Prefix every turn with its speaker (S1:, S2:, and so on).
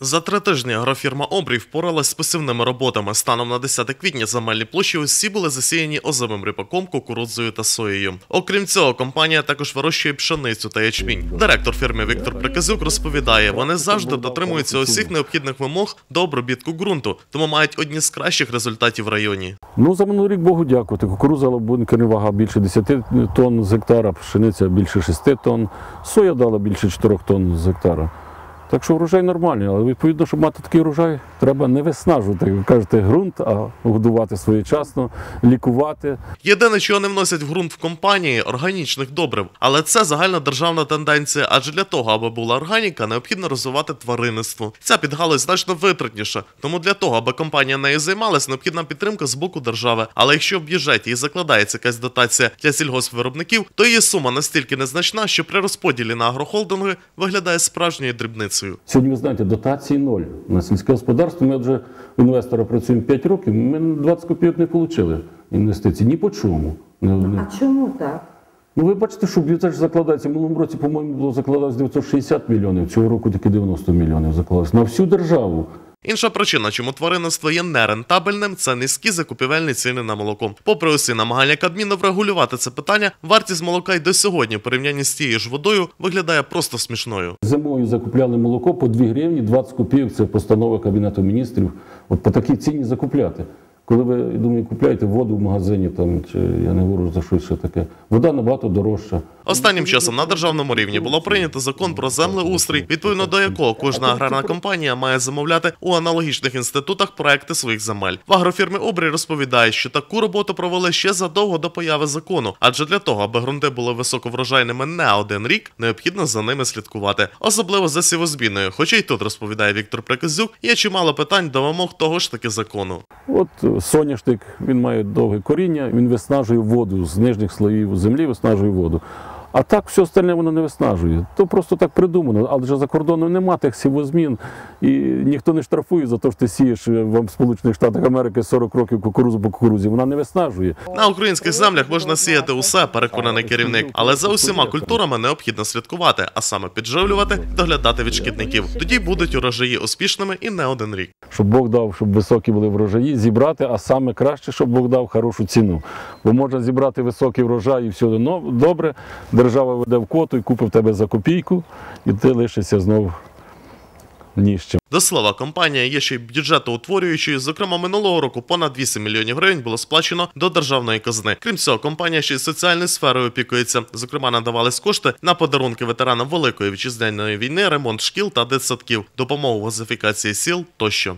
S1: За три тижні агрофірма Обрій впоралась з посівними роботами. Станом на 10 квітня земельні площі усі були засіяні озимим ріпаком, кукурудзою та соєю. Окрім цього, компанія також вирощує пшеницю та ячмінь. Директор фірми Віктор Приказюк розповідає, вони завжди дотримуються усіх необхідних вимог до обробітку ґрунту, тому мають одні з кращих результатів в районі.
S2: Ну, за минулий рік Богу дякувати. Кукуруза бункерна вага більше 10 тонн з гектара, пшениця більше 6 тонн, соя дала більше 4 тонн з гектара. Так що врожай нормальний, але відповідно, щоб мати такий врожай, треба не виснажувати, як ви кажете, ґрунт, а годувати своєчасно, лікувати.
S1: Єдине, чого не вносять в ґрунт в компанії органічних добрив. Але це загальна державна тенденція, адже для того, аби була органіка, необхідно розвивати тваринництво. Ця підгалузь значно витратніша. Тому для того, аби компанія нею займалась, необхідна підтримка з боку держави. Але якщо в бюджеті і закладається якась дотація для сільгоспвиробників, то її сума настільки незначна, що при розподілі на агрохолдинги виглядає справжньою дрібницею.
S2: Сьогодні, ви знаєте, дотації ноль. На сільське господарство ми вже інвестора працюємо 5 років, ми 20 копійок не отримали інвестицій. Ні по чому.
S3: А чому так?
S2: Ну, ви бачите, що бюджет ж закладається. В минулому році, по-моєму, було закладалось 960 мільйонів, цього року тільки 90 мільйонів закладалось. На всю державу.
S1: Інша причина, чому тваринництво є нерентабельним, це низькі закупівельні ціни на молоко. Попри усі намагання Кабміну врегулювати це питання, вартість молока й до сьогодні, в порівнянні з тією ж водою, виглядає просто смішною.
S2: Зимою закупляли молоко по 2 гривні, 20 копійок. Це постанова Кабінету міністрів. От по такій ціні закупляти. Коли ви, думаю, купляєте воду в магазині, там, чи я не говорю за щось ще таке, вода набагато дорожча.
S1: Останнім часом на державному рівні було прийнято закон про землеустрій, відповідно до якого кожна аграрна компанія має замовляти у аналогічних інститутах проекти своїх земель. В агрофірмі Обрій розповідають, що таку роботу провели ще задовго до появи закону, адже для того, аби ґрунти були високоврожайними не один рік, необхідно за ними слідкувати, особливо за сівозміною. Хоча й тут розповідає Віктор Приказюк, є чимало питань до вимог того ж таки закону.
S2: От соняшник, він має довге коріння, він виснажує воду з нижніх слоїв землі, виснажує воду. А так все остальне воно не виснажує. То просто так придумано. Але ж за кордоном нема тих сівозмін, і ніхто не штрафує за те, що ти сієш е, в Сполучених Штатах Америки 40 років кукурузу по кукурузі. Вона не виснажує.
S1: На українських землях можна сіяти усе, переконаний керівник, але за усіма культурами необхідно слідкувати, а саме підживлювати, доглядати від шкідників. Тоді будуть урожаї успішними і не один рік.
S2: Щоб Бог дав, щоб високі були врожаї, зібрати, а саме краще, щоб Бог дав хорошу ціну. Бо можна зібрати високий врожай і все добре. Держава веде в коту і купить тебе за копійку, і ти лишишся знов ні з чим.
S1: До слова, компанія є ще й бюджетоутворюючою. Зокрема, минулого року понад 8 мільйонів гривень було сплачено до державної казни. Крім цього, компанія ще й соціальною сферою опікується. Зокрема, надавались кошти на подарунки ветеранам Великої вітчизняної війни, ремонт шкіл та дитсадків, допомогу газифікації сіл тощо.